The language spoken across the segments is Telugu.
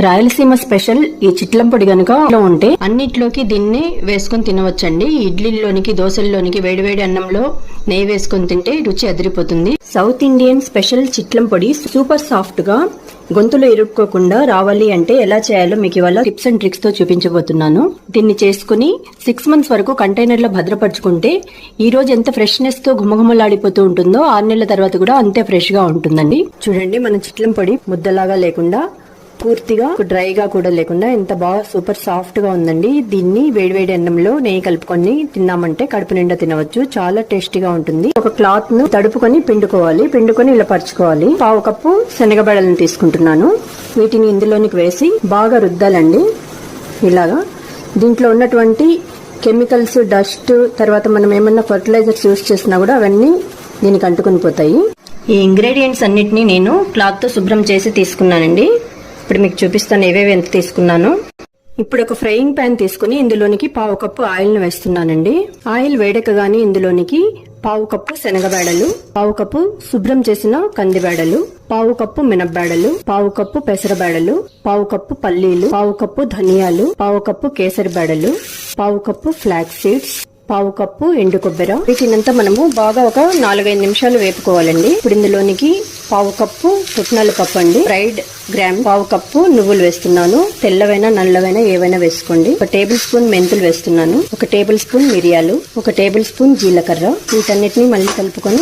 రాయలసీమ స్పెషల్ ఈ చిట్లం పొడి గనుక ఉంటే అన్నిట్లోకి దీన్ని వేసుకొని తినవచ్చండి. ఇడ్లీలోనికి దోశల్లోనికి వేడివేడి అన్నంలో నెయ్యి వేసుకొని తింటే రుచి అదిరిపోతుంది. సౌత్ ఇండియన్ స్పెషల్ చిట్లం పొడి సూపర్ సాఫ్ట్గా గొంతులో ఇరుక్కోకుండా రావాలి అంటే ఎలా చేయాలో మీకు ఇవాళ టిప్స్ అండ్ ట్రిక్స్తో చూపించబోతున్నాను. దీన్ని చేసుకుని సిక్స్ మంత్స్ వరకు కంటైనర్లో భద్రపరచుకుంటే ఈ రోజు ఎంత ఫ్రెష్నెస్తో గుమగుమలాడిపోతూ ఉంటుందో ఆరు నెలల తర్వాత కూడా అంతే ఫ్రెష్గా ఉంటుందండి. చూడండి మన చిట్లం పొడి ముద్దలాగా లేకుండా పూర్తిగా డ్రైగా కూడా లేకుండా ఎంత బాగా సూపర్ సాఫ్ట్గా ఉందండి. దీన్ని వేడివేడి అన్నంలో నెయ్యి కలుపుకొని తిన్నామంటే కడుపు నిండా తినవచ్చు. చాలా టేస్టీగా ఉంటుంది. ఒక క్లాత్ను తడుపుకొని పిండుకోవాలి. పిండుకొని ఇలా పరుచుకోవాలి. పావు కప్పు శనగబెడలను తీసుకుంటున్నాను. వీటిని ఇందులోనికి వేసి బాగా రుద్దాలండి. ఇలాగా. దీంట్లో ఉన్నటువంటి కెమికల్స్ డస్ట్ తర్వాత మనం ఏమన్నా ఫర్టిలైజర్స్ యూస్ చేసినా కూడా అవన్నీ దీనికి అంటుకుని పోతాయి. ఈ ఇంగ్రీడియంట్స్ అన్నిటిని నేను క్లాత్తో శుభ్రం చేసి తీసుకున్నానండి. ఇప్పుడు మీకు చూపిస్తాను ఏవేవి ఎంత తీసుకున్నాను ఇప్పుడు ఒక ఫ్రైయింగ్ ప్యాన్ తీసుకుని ఇందులోనికి పావు కప్పు ఆయిల్ను వేస్తున్నానండి ఆయిల్ వేడకగానే ఇందులోనికి పావు కప్పు శనగబేడలు పావు కప్పు శుభ్రం చేసిన కందిబేడలు పావు కప్పు మినపబేడలు పావు కప్పు పెసరబేడలు పావు కప్పు పల్లీలు పావు కప్పు ధనియాలు పావు కప్పు కేసరి బేడలు పావు కప్పు ఫ్లాక్ సీడ్స్ పావు కప్పు ఎండు కొబ్బరి వీటినంతా మనము బాగా ఒక నాలుగైదు నిమిషాలు వేపుకోవాలండి ఇప్పుడు ఇందులోనికి పావు కప్పు పుట్నాల పప్పు అండి. ఫ్రైడ్ గ్రామ్ పావు కప్పు నువ్వులు వేస్తున్నాను. తెల్లవైనా నల్లవైనా ఏవైనా వేసుకోండి. ఒక టేబుల్ స్పూన్ మెంతులు వేస్తున్నాను. ఒక టేబుల్ స్పూన్ మిరియాలు. ఒక టేబుల్ స్పూన్ జీలకర్ర. వీటన్నిటిని మళ్ళీ కలుపుకొని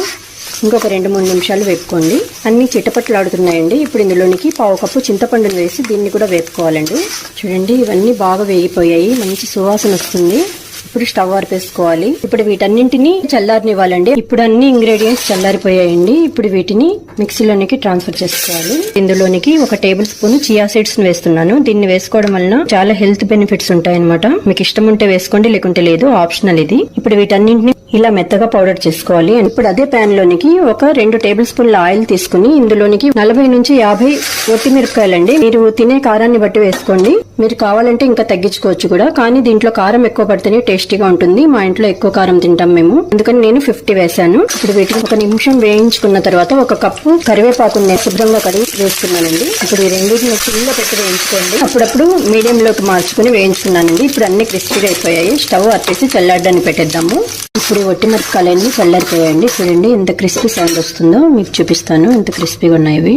ఇంకొక రెండు మూడు నిమిషాలు వేపుకోండి. అన్ని చిట్టపట్లాడుతున్నాయండి ఇప్పుడు ఇందులోనికి పావు కప్పు చింతపండును వేసి దీన్ని కూడా వేపుకోవాలండి. చూడండి ఇవన్నీ బాగా వేగిపోయాయి. మంచి సువాసన వస్తుంది. ఇప్పుడు స్టవ్ ఆర్పేసుకోవాలి. ఇప్పుడు వీటన్నింటిని చల్లారనివ్వాలండి. ఇప్పుడు అన్ని ఇంగ్రీడియంట్స్ చల్లారిపోయాయండి. ఇప్పుడు వీటిని మిక్సీలోనికి ట్రాన్స్ఫర్ చేసుకోవాలి. ఇందులోనికి ఒక టేబుల్ స్పూన్ చియా సీడ్స్ వేస్తున్నాను. దీన్ని వేసుకోవడం వలన చాలా హెల్త్ బెనిఫిట్స్ ఉంటాయన్నమాట. మీకు ఇష్టం ఉంటే వేసుకోండి లేకుంటే లేదు ఆప్షనల్ ఇది. ఇప్పుడు వీటన్నింటిని ఇలా మెత్తగా పౌడర్ చేసుకోవాలి. ఇప్పుడు అదే ప్యాన్ లోనికి ఒక రెండు టేబుల్ స్పూన్ల ఆయిల్ తీసుకుని ఇందులోనికి నలభై నుంచి యాభై ఒట్టి మిరపకాయలండి మీరు తినే కారాన్ని బట్టి వేసుకోండి. మీరు కావాలంటే ఇంకా తగ్గించుకోవచ్చు కూడా. కానీ దీంట్లో కారం ఎక్కువ పడితేనే టేస్టీగా ఉంటుంది. మా ఇంట్లో ఎక్కువ కారం తింటాం మేము. అందుకని నేను ఫిఫ్టీ వేసాను ఇప్పుడు వీటిని ఒక నిమిషం వేయించుకున్న తర్వాత ఒక కప్పు కరివేపాకుని నేను శుభ్రంగా కడిగి వేసుకున్నానండి ఇప్పుడు ఈ రెండింటిని చిన్న పెట్టి వేయించుకోండి. అప్పుడప్పుడు మీడియంలోకి మార్చుకుని వేయించుకున్నానండి. ఇప్పుడు అన్ని క్రిస్పీగా అయిపోయాయి. స్టవ్ అట్టేసి చల్లారడానికి పెట్టేద్దాము. ఇప్పుడు ఒట్టి మిరపకాయలన్నీ చల్లారిపోయాయండి. చూడండి ఎంత క్రిస్పీ సౌండ్ వస్తుందో మీకు చూపిస్తాను. ఎంత క్రిస్పీగా ఉన్నాయి ఇవి.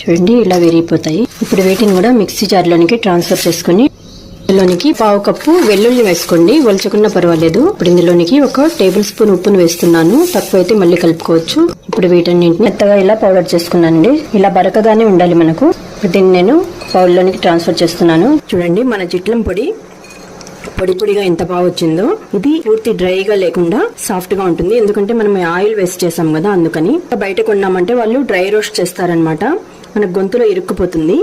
చూడండి ఇలా విరిగిపోతాయి. ఇప్పుడు వీటిని కూడా మిక్సీ జార్లోనికి ట్రాన్స్ఫర్ చేసుకుని ఇందులోనికి పావు కప్పు వెల్లుల్లి వేసుకోండి. ఒలుచుకున్నా పర్వాలేదు. ఇప్పుడు ఇందులోనికి ఒక టేబుల్ స్పూన్ ఉప్పును వేస్తున్నాను. తక్కువ అయితే మళ్ళీ కలుపుకోవచ్చు. ఇప్పుడు వీటన్నింటిని మెత్తగా ఇలా పౌడర్ చేసుకున్నానండి. ఇలా బరకగానే ఉండాలి మనకు. ఇప్పుడు దీన్ని నేను పౌల్లోనికి ట్రాన్స్ఫర్ చేస్తున్నాను. చూడండి మన చిట్లం పొడి పొడి పొడిగా ఎంత బాగా వచ్చిందో ఇది పూర్తి డ్రైగా లేకుండా సాఫ్ట్గా ఉంటుంది. ఎందుకంటే మనం ఆయిల్ వేస్ట్ చేసాం కదా అందుకని. బయట కొన్నామంటే వాళ్ళు డ్రై రోస్ట్ చేస్తారనమాట మన గొంతులో ఇరుక్కుపోతుంది.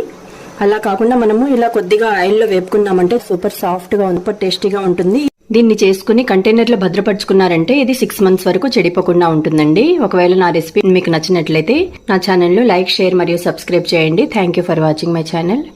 అలా కాకుండా మనము ఇలా కొద్దిగా ఆయిల్లో వేపుకున్నామంటే సూపర్ సాఫ్ట్గా సూపర్ టేస్టీగా ఉంటుంది. దీన్ని చేసుకుని కంటైనర్లో భద్రపరుచుకున్నారంటే ఇది సిక్స్ మంత్స్ వరకు చెడిపోకుండా ఉంటుందండి. ఒకవేళ నా రెసిపీ మీకు నచ్చినట్లయితే నా ఛానల్ లైక్ షేర్ మరియు సబ్స్క్రైబ్ చేయండి. Thank you for watching my channel